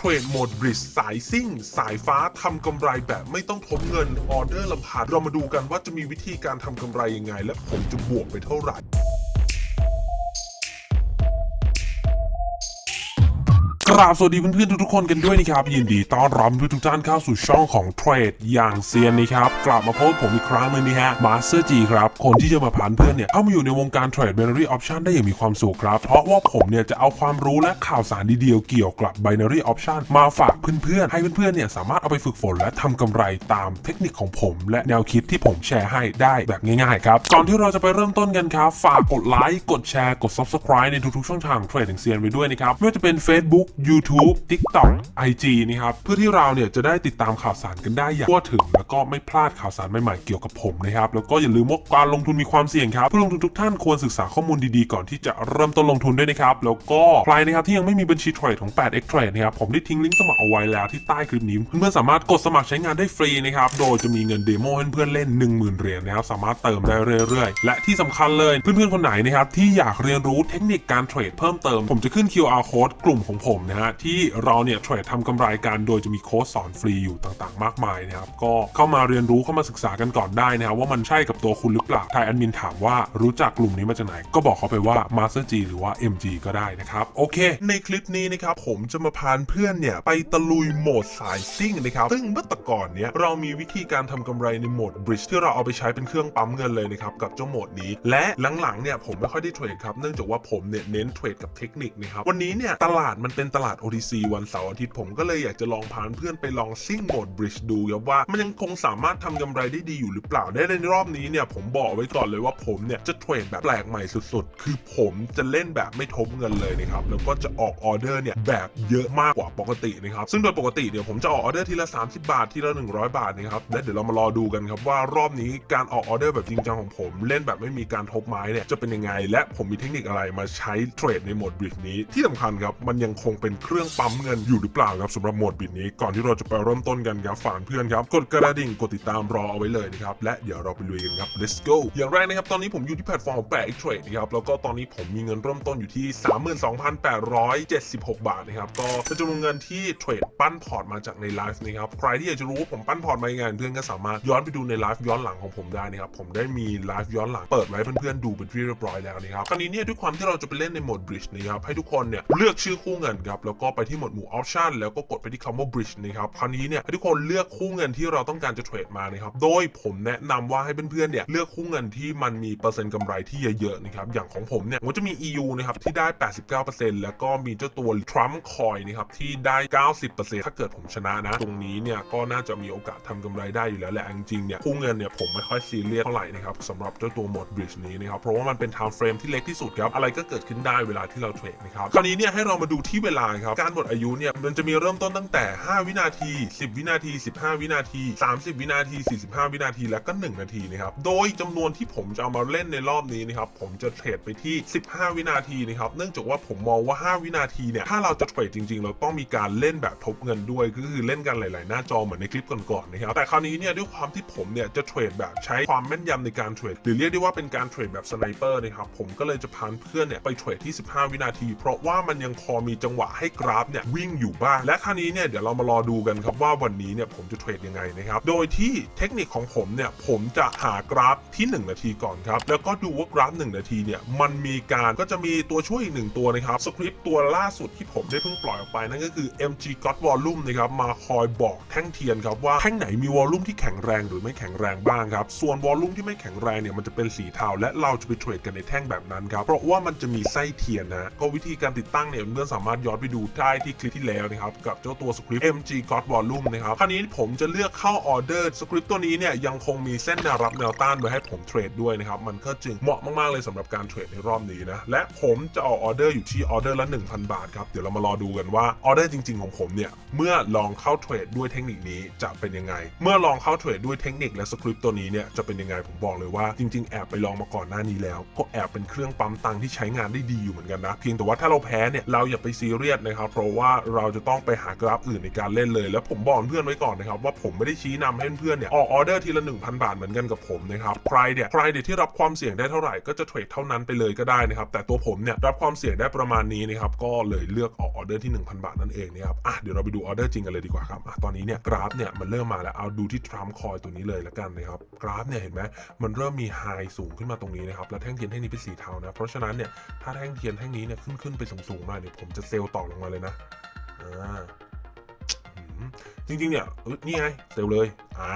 เทรดโหมดบริดสายซิ่ง สายฟ้าทำกำไรแบบไม่ต้องทบเงินออเดอร์ลำพัดเรามาดูกันว่าจะมีวิธีการทำกำไรยังไง และผมจะบวกไปเท่าไหร่ ราบสวัสดีเพื่อนๆทุกๆคนกันด้วยนะครับ ยินดีต้อนรับทุกท่านเข้าสู่ช่องของเทรดอย่างเซียนนะครับ กลับมาพบผมอีกครั้งหนึงนะฮะมาสเตอร์จีครับ คนที่จะมาผ่านเพื่อนเนี่ยเข้ามาอยู่ในวงการเทรด binary option ได้อย่างมีความสุขครับ เพราะว่าผมเนี่ยจะเอาความรู้และข่าวสารดีๆเกี่ยวกับ binary option มาฝากเพื่อนๆให้เพื่อนๆเนี่ยสามารถเอาไปฝึกฝนและทำกำไรตามเทคนิคของผม และแนวคิดที่ผมแชร์ให้ได้แบบง่ายๆครับก่อนที่เราจะไปเริ่มต้นกันครับฝากกดไลค์กดแชร์กด subscribe ในทุกๆช่องทางเทรดอย่างเซียนไว้ด้วยนะครับไม่ว่าจะเป็น Facebook YouTube TikTok IG นะครับเพื่อที่เราเนี่ยจะได้ติดตามข่าวสารกันได้อย่างทั่วถึง แล้วก็ไม่พลาดข่าวสารใหม่ๆเกี่ยวกับผมนะครับแล้วก็อย่าลืมว่าการลงทุนมีความเสี่ยงครับผู้ลงทุนทุกท่านควรศึกษาข้อมูลดีๆ ก่อนที่จะเริ่มต้นลงทุนด้วยนะครับแล้วก็ใครนะครับที่ยังไม่มีบัญชีเทรดของ 8x Trade นะครับผมได้ทิ้งลิงก์สมัครเอาไว้แล้วที่ใต้คลิปนี้เพื่อนๆสามารถกดสมัครใช้งานได้ฟรีนะครับโดยจะมีเงินเดโมให้เพื่อนๆเล่น 10,000เหรียญนะครับสามารถเติมได้เรื่อยๆ และที่สำคัญเลยเพื่อนๆคนไหนนะครับที่อยากเรียนรู้เทคนิคการเทรดเพิ่มเติมผมจะขึ้น QR code กลุ่มของผมนะฮะที่เราเนี่ยเทรดทำกำไรกันโดยจะมีโค้ดสอนฟรีอยู่ต่างๆ มากมายนะครับก็เข้ามาเรียนรู้เข้ามาศึกษากันก่อนได้นะครับว่ามันใช่กับตัวคุณหรือเปล่าทายแอดมินถามว่ารู้จักกลุ่มนี้มาจากไหน ก็บอกเขาไปว่า Master G หรือว่า MG ก็ได้นะครับ โอเค ในคลิปนี้นะครับผมจะมาพาเพื่อนเนี่ยไปตะลุยโหมดสายซิ่งนะครับซึ่งเมื่อตะก่อนเนี่ยเรามีวิธีการทำกำไรในโหมด Bridge ที่เราเอาไปใช้เป็นเครื่องปั๊มเงินเลยนะครับกับเจ้าโหมดนี้ และหลังๆเนี่ยผมไม่ค่อยได้เทรดครับเนื่องจากว่าผมเนี่ยเน้นเทรดกับเทคนิคนะครับวันนี้เนี่ยตลาดมันเป็นตลาด OTC วันเสาร์อาทิตย์ผมก็เลยอยากจะลองพาเพื่อนไปลองซิ่งโหมด Bridge ดูครับว่ามันยังคงสามารถทำกำไรได้ดีอยู่หรือเปล่าได้ในรอบนี้เนี่ยผมบอกไว้ก่อนเลยว่าผมเนี่ยจะเทรดแบบแปลกใหม่สุดๆ คือผมจะเล่นแบบไม่ทบเงินเลยนะครับแล้วก็จะออกออเดอร์เนี่ยแบบเยอะมากกว่าปกตินะครับซึ่งโดยปกติเนี่ยผมจะออกออเดอร์ทีละ 30 บาททีละ 100 บาทนะครับและเดี๋ยวเรามารอดูกันครับว่ารอบนี้การออกออเดอร์แบบจริงจังของผม เล่นแบบไม่มีการทบไม้เนี่ยจะเป็นยังไง และผมมีเทคนิคอะไรมาใช้เทรดในโหมดบริดจ์นี้ที่สำคัญครับมันยังคงเป็นเครื่องปั๊มเงินอยู่หรือเปล่าครับสำหรับโหมดบิดนี้ก่อนที่เราจะไปเริ่มต้นกันครับฝากเพื่อนครับกดกระดิ่งกดติดตามรอเอาไว้เลยนะครับและเดี๋ยวเราไปลุยกันครับ let's go อย่างแรกนะครับตอนนี้ผมอยู่ที่แพลตฟอร์มของ 8x Trade นะครับแล้วก็ตอนนี้ผมมีเงินเริ่มต้นอยู่ที่ 32,876 บาทนะครับก็เป็นจำนวนเงินที่เทรดปั้นพอร์ตมาจากในไลฟ์นะครับใครที่อยากจะรู้ว่าผมปั้นพอร์ตมายังไงเพื่อนก็สามารถย้อนไปดูในไลฟ์ย้อนหลังของผมได้นะครับผมได้มีไลฟ์ย้อนหลังเปิดไว้เพื่อนๆดูเป็นที่เรียบร้อยแล้วนะครับคราวนี้เนี่ยด้วยความที่เราจะไปเล่นในโหมด bridge นะครับให้ทุกคนเนี่ยเลือกชื่อคู่เงินครับแล้วก็ไปที่หมวดหมู่ option แล้วก็กดไปที่คำว่า bridge นะครับคราวนี้เนี่ยให้ทุกคนเลือกคู่เงินที่เราต้องการจะเทรดมานะครับโดยผมแนะนำว่าให้เพื่อนๆเนี่ยเลือกคู่เงินที่มันมีเปอร์เซ็นต์กำไรที่เยอะๆนะครับอย่างของผมเนี่ยผมจะมี EU นะครับที่ได้ 89%แล้วก็มีเจ้าตัว Trump Coin นะครับที่ได้ 90%ถ้าเกิดผมชนะนะ ตรงนี้เนี่ยก็น่าจะมีโอกาสทำกำไรได้อยู่แล้วแหละจริงๆเนี่ยคู่เงินเนี่ยผมไม่ค่อยซีเรียสเท่าไหร่นะครับสำหรับเจ้าตัวหมด bridge นี้นะครับเพราะว่ามันเป็น time frame ที่เล็กที่สุดครับอะไรก็เกิดขึ้นได้เวลาที่เราเทรดนะครับคราวนี้เนี่ยให้เรามาดูที่เวลาครับ การหมดอายุเนี่ยมันจะมีเริ่มต้นตั้งแต่ 5 วินาที 10 วินาที 15 วินาที 30 วินาที 45 วินาที แล้วก็ 1 นาทีนะครับ โดยจำนวนที่ผมจะเอามาเล่นในรอบนี้นะครับ ผมจะเทรดไปที่ 15 วินาทีนะครับ เนื่องจากว่าผมมองว่า 5 วินาทีเนี่ย ถ้าเราจะเทรดจริง ๆ เราต้องมีการเล่นแบบทบเงินด้วย ก็คือเล่นกันหลาย ๆ หน้าจอเหมือนในคลิปก่อน ๆ นะครับ แต่คราวนี้เนี่ยด้วยความที่ผมเนี่ยจะเทรดแบบใช้ความแม่นยำในการเทรด หรือเรียกได้ว่าเป็นการเทรดแบบสไนเปอร์นะครับ ผมก็เลยจะพาเพื่อนเนี่ยไปเทรดที่ 15 วินาที เพราะว่ามันยังพอมีจังหวะให้กราฟเนี่ยวิ่งอยู่บ้าง และคราวนี้เนี่ยเดี๋ยวเรามารอดูกันครับว่าวันนี้เนี่ยผมจะเทรดยังไงนะครับโดยที่เทคนิคของผมเนี่ยผมจะหากราฟที่ 1 นาทีก่อนครับแล้วก็ดูว่ากราฟ 1 นาทีเนี่ยมันมีการก็จะมีตัวช่วยอีกหนึ่งตัวนะครับสคริปต์ตัวล่าสุดที่ผมได้เพิ่งปล่อยออกไปนั่นก็คือ MG God Volume นะครับมาคอยบอกแท่งเทียนครับว่าแท่งไหนมีวอลลุ่มที่แข็งแรงหรือไม่แข็งแรงบ้างครับส่วนวอลลุ่มที่ไม่แข็งแรงเนี่ยมันจะเป็นสีเทาและเราจะไปเทรดกันในแท่งแบบนั้นครับเพราะว่ามันจะมีไส้เทียนนะก็วิธีการติดตั้งเนี่ยเพื่อนสามารถย้อนไปดูได้ที่คลิปที่แล้วนะครับ กับเจ้าตัวสคริปต์ MG God Volume นะครับ คราวนี้ผมจะเลือกเข้าออเดอร์สคริปต์ตัวนี้เนี่ยยังคงมีเส้นแนวรับแนวต้านไว้ให้ผมเทรดด้วยนะครับ มันก็จึงเหมาะมาก ๆ เลยสำหรับการเทรดในรอบนี้นะ และผมจะออกออเดอร์อยู่ที่ออเดอร์ละ 1,000 บาทครับ เดี๋ยวเรามารอดูกันว่าออเดอร์จริง ๆ ของผมเนี่ย เมื่อลองเข้าเทรดด้วยเทคนิคนี้จะเป็นยังไง เมื่อลองเข้าเทรดด้วยเทคนิคและสคริปต์ตัวนี้เนี่ยจะเป็นยังไงผมบอกเลยว่าจริง ๆ แอบไปลองมาก่อนหน้านี้แล้ว ก็แอบเป็นเครื่องปั๊มตังค์ที่ใช้งานได้ดีอยู่เหมือนกันนะ เพียงแต่ว่าถ้าเราแพ้เนี่ยเราอย่าไปซีเรียสดนะครับเพราะว่าเราจะต้องไปหากราฟอื่นในการเล่นเลย แล้วผมบอกเพื่อนไว้ก่อนนะครับว่าผมไม่ได้ชี้นำให้เพื่อนเนี่ยออกออเดอร์ทีละ 1,000 บาทเหมือนกันกับผมนะครับใครเนี่ยใครเนี่ยที่รับความเสี่ยงได้เท่าไหร่ก็จะเทรดเท่านั้นไปเลยก็ได้นะครับแต่ตัวผมเนี่ยรับความเสี่ยงได้ประมาณนี้นะครับก็เลยเลือกออกออเดอร์ที่ 1,000 บาทนั่นเองนะครับอะเดี๋ยวเราไปดูออเดอร์จริงกันเลยดีกว่าครับอะตอนนี้เนี่ยกราฟเนี่ยมันเริ่มมาแล้วเอาดูที่ทรัมป์คอยตัวนี้เลยละกันนะครับกราฟเนี่ยเห็นไหมมันเริ่มมีไฮสูงขึ้นมาตรงนี้นะครับแล้วแท่งเทียนแท่งนี้เป็นสีเทานะเพราะฉะนั้นเนี่ยถ้าแท่งเทียนแท่งนี้เนี่ยขึ้นขึ้นไปสูงๆมาเนี่ยผมจะเซลล์ต่อลงมาเลยนะอ่าจริงๆเนี่ยนี่ไงเซลเลย อ่า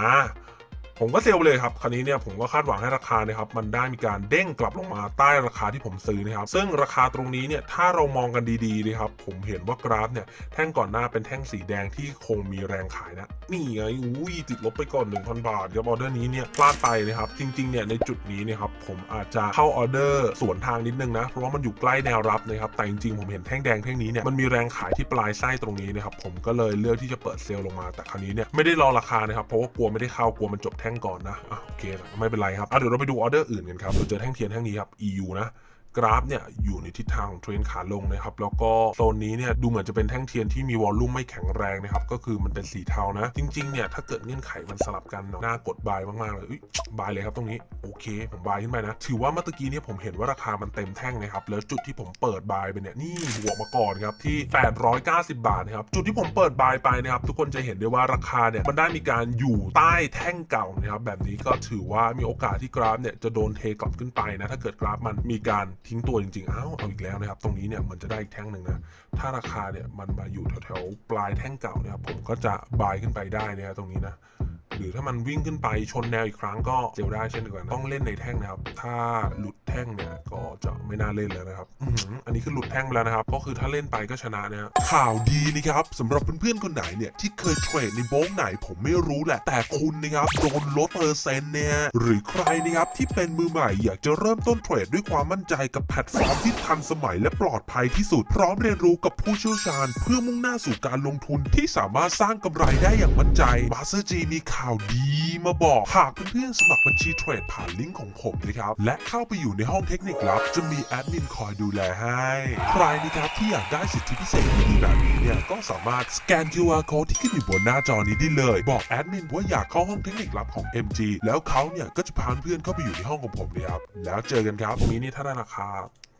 ผมก็เซลล์ไปเลยครับคราวนี้เนี่ยผมก็คาดหวังให้ราคานะครับมันได้มีการเด้งกลับลงมาใต้ราคาที่ผมซื้อนะครับซึ่งราคาตรงนี้เนี่ยถ้าเรามองกันดีๆนะครับผมเห็นว่ากราฟเนี่ยแท่งก่อนหน้าเป็นแท่งสีแดงที่คงมีแรงขายนะนี่ไงอุ้ยติดลบไปก่อน 1,000 บาทครับออเดอร์นี้เนี่ยพลาดไปนะครับจริงๆเนี่ยในจุดนี้เนี่ยครับผมอาจจะเข้าออเดอร์สวนทางนิดนึงนะเพราะว่ามันอยู่ใกล้แนวรับนะครับแต่จริงๆผมเห็นแท่งแดงแท่งนี้เนี่ยมันมีแรงขายที่ปลายไส้ตรงนี้นะครับผมก็เลยเลือกที่จะเปิดเซลล์ลงมาแต่คราวนี้เนี่ยไม่ได้รอราคานะครับเพราะว่ากลัวไม่ได้เข้ากลัวมันจบแท่งก่อนนะอะโอเคไม่เป็นไรครับอะเดี๋ยวเราไปดูออเดอร์อื่นกันครับเราเจอแท่งเทียนแท่งนี้ครับ EU นะ กราฟเนี่ยอยู่ในทิศทางของเทรนขาลงนะครับแล้วก็โซนนี้เนี่ยดูเหมือนจะเป็นแท่งเทียนที่มีวอลลุ่มไม่แข็งแรงนะครับก็คือมันเป็นสีเทานะ จริงๆเนี่ยถ้าเกิดเงื่อนไขมันสลับกันเนาะน่ากดบายมากๆเลยบายเลยครับตรงนี้โอเค ผมบายขึ้นไปนะถือว่าเมื่อกี้เนี่ยผมเห็นว่าราคามันเต็มแท่งนะครับแล้วจุดที่ผมเปิดบายไปเนี่ยนี่บวกมาก่อนครับที่ 890 บาทนะครับจุดที่ผมเปิดบายไปนะครับทุกคนจะเห็นได้ว่าราคาเนี่ยมันได้มีการอยู่ใต้แท่งเก่านะครับแบบนี้ก็ถือว่ามีโอกาสที่กราฟเนี่ยจะโดนเทกลับขึ้นไปนะถ้าเกิดกราฟมันมีการทิ้งตัวจริงๆ อ้าว เอาอีกแล้วนะครับ ตรงนี้เนี่ยมันจะได้อีกแท่งหนึ่งนะ ถ้าราคาเนี่ยมันมาอยู่แถวๆปลายแท่งเก่าเนี่ยผมก็จะบายขึ้นไปได้นะครับตรงนี้นะ หรือถ้ามันวิ่งขึ้นไปชนแนวอีกครั้งก็เซลได้เช่นเดียวกัน ต้องเล่นในแท่งนะครับ ถ้าหลุดแท่งเนี่ยก็จะไม่น่าเล่นแล้วนะครับอือันนี้คือหลุดแท่งไปแล้วนะครับ ก็คือถ้าเล่นไปก็ชนะนะข่าวดีนะครับสำหรับเพื่อนๆคนไหนเนี่ยที่เคยเทรดในโบงไหนผมไม่รู้แหละ แต่คุณนะครับโดนลดเปอร์เซ็นต์เนี่ย หรือใครนะครับที่เป็นมือใหม่อยากจะเริ่มต้นเทรดด้วยความมั่นใจกับแพลตฟอร์มที่ทันสมัยและปลอดภัยที่สุด พร้อมเรียนรู้กับผู้เชี่ยวชาญ เพื่อมุ่งหน้าสู่การลงทุนที่สามารถสร้างกำไรได้อย่างมั่นใจมาสเตอร์จีมีข่าวดีมาบอก หากเพื่อนๆสมัครบัญชีเทรดผ่านลิงก์ของผมนะครับ และเข้าไปอยู่ในห้องเทคนิคลับ จะมีแอดมินคอยดูแลให้ ใครนะครับที่อยากได้สิทธิพิเศษดีแบบนี้เนี่ยก็สามารถสแกน QR code ที่ขึ้นอยู่บนหน้าจอนี้ได้เลย บอกแอดมินว่าอยากเข้าห้องเทคนิคลับของ MG แล้วเขาเนี่ยก็จะพาเพื่อนเข้าไปอยู่ในห้องของผมเลยครับแล้วเจอกันครับตรงนี้นี่ถ้าได้ราคา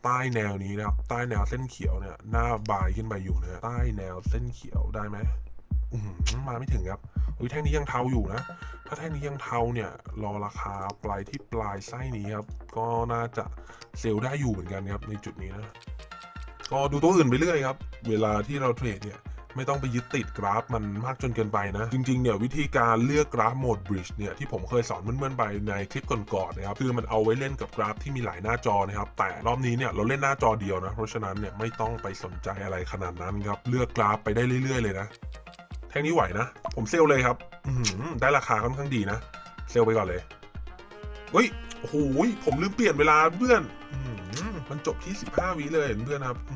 ใต้แนวนี้นะครับ ใต้แนวเส้นเขียวเนี่ย หน้าบายขึ้นไปอยู่นะใต้แนวเส้นเขียวได้ไหมมาไม่ถึงครับอุ้ยแท่งนี้ยังเทาอยู่นะ ถ้าแท่งนี้ยังเทาเนี่ย รอราคาปลายที่ปลายไส้นี้ครับ ก็น่าจะเซลได้อยู่เหมือนกันครับในจุดนี้นะ ก็ดูตัวอื่นไปเรื่อยครับ เวลาที่เราเทรดเนี่ย ไม่ต้องไปยึดติดกราฟมันมากจนเกินไปนะ จริงๆเนี่ยวิธีการเลือกกราฟโหมดบริดจ์เนี่ยที่ผมเคยสอนเพื่อนๆไปในคลิปก่อนๆนะครับคือมันเอาไว้เล่นกับกราฟที่มีหลายหน้าจอนะครับแต่รอบนี้เนี่ยเราเล่นหน้าจอเดียวนะเพราะฉะนั้นเนี่ยไม่ต้องไปสนใจอะไรขนาดนั้นครับเลือกกราฟไปได้เรื่อย ๆ เลยนะแท่งนี้ไหวนะ ผมเซลเลยครับอได้ราคาค่อนข้างดีนะ เซลไปก่อนเลยเฮ้ยโอ้โหผมลืมเปลี่ยนเวลาเพื่อนมันจบที่ 15วิเลยเพื่อนครับอื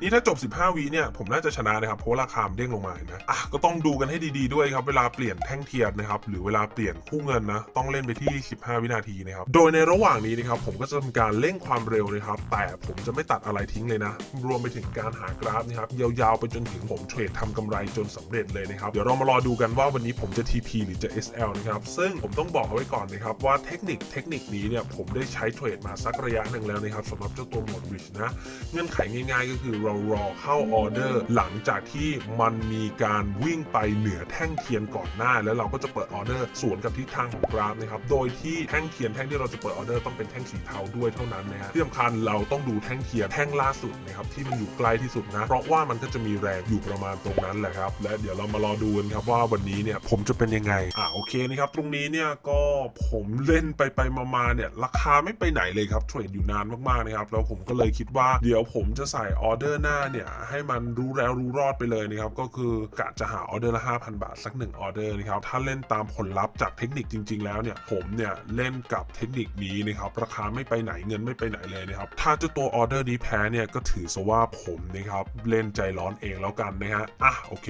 นี่ถ้าจบ 15วิเนี่ยผมน่าจะชนะนะครับเพราะราคามเด้งลงมานไหมอะก็ต้องดูกันให้ดีๆด้วยครับเวลาเปลี่ยนแท่งเทียนนะครับหรือเวลาเปลี่ยนคู่เงินนะต้องเล่นไปที่ 15 วินาทีนะครับโดยในระหว่างนี้นะครับผมก็จะทำการเร่งความเร็วนะครับแต่ผมจะไม่ตัดอะไรทิ้งเลยนะ รวมไปถึงการหากราฟนะครับยาวๆไปจนถึงผมเทรดทำกำไรจนสำเร็จเลยนะครับเดี๋ยวเรามารอดูกันว่าวันนี้ผมจะ TP หรือจะ SL นะครับซึ่งผมต้องบอกเอาไว้ก่อนนะครับว่าเทคนิคเทคนิคนี้เนี่ยผมได้ใช้เทรดมาสักระยะหนึ่งแล้วนะครับสำหรับเจ้าตัวหมดริชนะเงื่อนไขง่ายๆ ก็คือเรารอเข้าออเดอร์ หลังจากที่มันมีการวิ่งไปเหนือแท่งเทียนก่อนหน้า แล้วเราก็จะเปิดออเดอร์สวนกับทิศทางของกราฟนะครับโดยที่แท่งเทียนแท่งที่เราจะเปิดออเดอร์ต้องเป็นแท่งสีเทาด้วยเท่านั้นนะฮะที่สำคัญเราต้องดูแท่งเทียนแท่งล่าสุดนะครับที่มันอยู่ใกล้ที่สุดนะเพราะว่ามันก็จะมีแรงอยู่ประมาณตรงนั้นแหละครับและเดี๋ยวเรามารอดูกันครับว่าวันนี้เนี่ยผมจะเป็นยังไงอ่าโอเคนะครับตรงนี้เนี่ยก็ผมเล่นไปไปมาๆเนี่ยราคาไม่ไปไหนเลยครับเทรดอยู่นานมากๆนะครับแล้วผมก็เลยคิดว่าเดี๋ยวผมจะใส่ออเดอร์หน้าเนี่ยให้มันรู้แล้วรู้รอดไปเลยนะครับก็คือกะจะหาออเดอร์ละ5,000 บาทสักหนึ่งออเดอร์นะครับถ้าเล่นตามผลลัพธ์จากเทคนิคจริง ๆ แล้วเนี่ยผมเนี่ยเล่นกับเทคนิคนี้นะครับราคาไม่ไปไหนเงินไม่ไปไหนเลยนะครับถ้าเจ้าตัวออเดอร์นี้แพ้เนี่ยก็ถือซะว่าผมนะครับเล่นใจร้อนเองแล้วกันนะฮะอะโอเค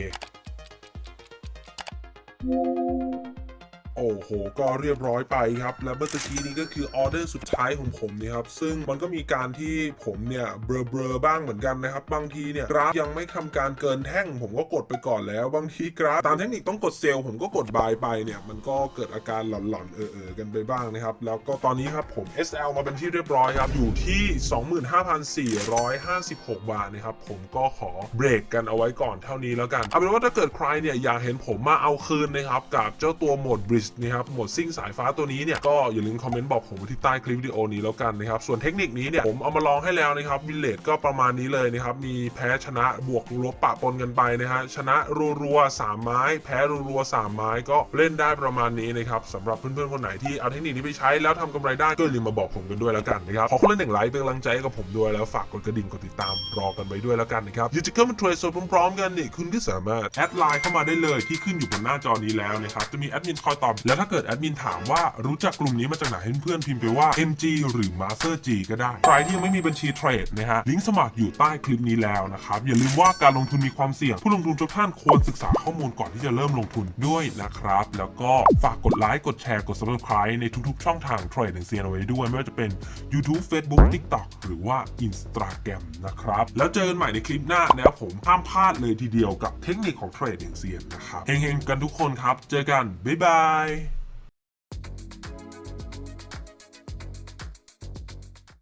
โอ้โห ก็เรียบร้อยไปครับ และเมื่อตะกี้นี้ก็คือออเดอร์สุดท้ายของผมนี่ครับ ซึ่งมันก็มีการที่ผมเนี่ยเบลอๆบ้างเหมือนกันนะครับ บางทีเนี่ยกราฟยังไม่ทำการเกินแท่ง ผมก็กดไปก่อนแล้ว บางทีกราฟตามเทคนิคต้องกดเซลล์ผมก็กดบายไปเนี่ยมันก็เกิดอาการหลอนๆเออๆกันไปบ้างนะครับ แล้วก็ตอนนี้ครับผม SL มาเป็นที่เรียบร้อยครับ อยู่ที่ 25,456 บาทนะครับ ผมก็ขอเบรกกันเอาไว้ก่อนเท่านี้แล้วกัน เอาเป็นว่าถ้าเกิดใครเนี่ยอยากเห็นผมมาเอาคืนนะครับกับเจ้าตัวโหมดบริดจ์นะครับหมดซิ่งสายฟ้าตัวนี้เนี่ยก็อย่าลืมคอมเมนต์บอกผมไว้ที่ใต้คลิปวิดีโอนี้แล้วกันนะครับส่วนเทคนิคนี้เนี่ยผมเอามาลองให้แล้วนะครับวินเลดก็ประมาณนี้เลยนะครับมีแพ้ชนะบวกลบปะปนกันไปนะฮะชนะรัวๆสามไม้ แพ้รัวๆสามไม้ก็เล่นได้ประมาณนี้นะครับสำหรับเพื่อนๆคนไหนที่เอาเทคนิคนี้ไปใช้แล้วทำกำไรได้ก็อย่าลืมมาบอกผมกันด้วยแล้วกันนะครับขอคนละหนึ่งไลค์เป็นกำลังใจกับผมด้วยแล้วฝากกดกระดิ่งกดติดตามรอกันไว้ด้วยแล้วกันนะครับยากจะเข้ามาเทรดโซนพร้อมๆกันนี่คุณก็สามารถแอดไลน์เข้ามาได้เลยที่ขึ้นอยู่บนหน้าจอนี้แล้วนะครับจะมีแอดมินคอยตอบแล้วถ้าเกิดแอดมินถามว่ารู้จักกลุ่มนี้มาจากไหนเพื่อนๆพิมพ์ไปว่า MG หรือ Master G ก็ได้ ใครที่ยังไม่มีบัญชีเทรดนะฮะลิงก์สมัครอยู่ใต้คลิปนี้แล้วนะครับ อย่าลืมว่าการลงทุนมีความเสี่ยง ผู้ลงทุนทุกท่านควรศึกษาข้อมูลก่อนที่จะเริ่มลงทุนด้วยนะครับ แล้วก็ฝากกดไลค์กดแชร์กด subscribe ในทุกๆ ช่องทางเทรดเซียนเอาไว้ด้วย ไม่ว่าจะเป็น YouTube Facebook TikTok หรือว่า Instagram นะครับแล้วเจอกันใหม่ในคลิปหน้านะครับผมห้ามพลาดเลยทีเดียวกับเทคนิคของเทรดเซียนนะครับเฮงๆกันทุกคนครับ เจอกันบ๊ายบาย Bye.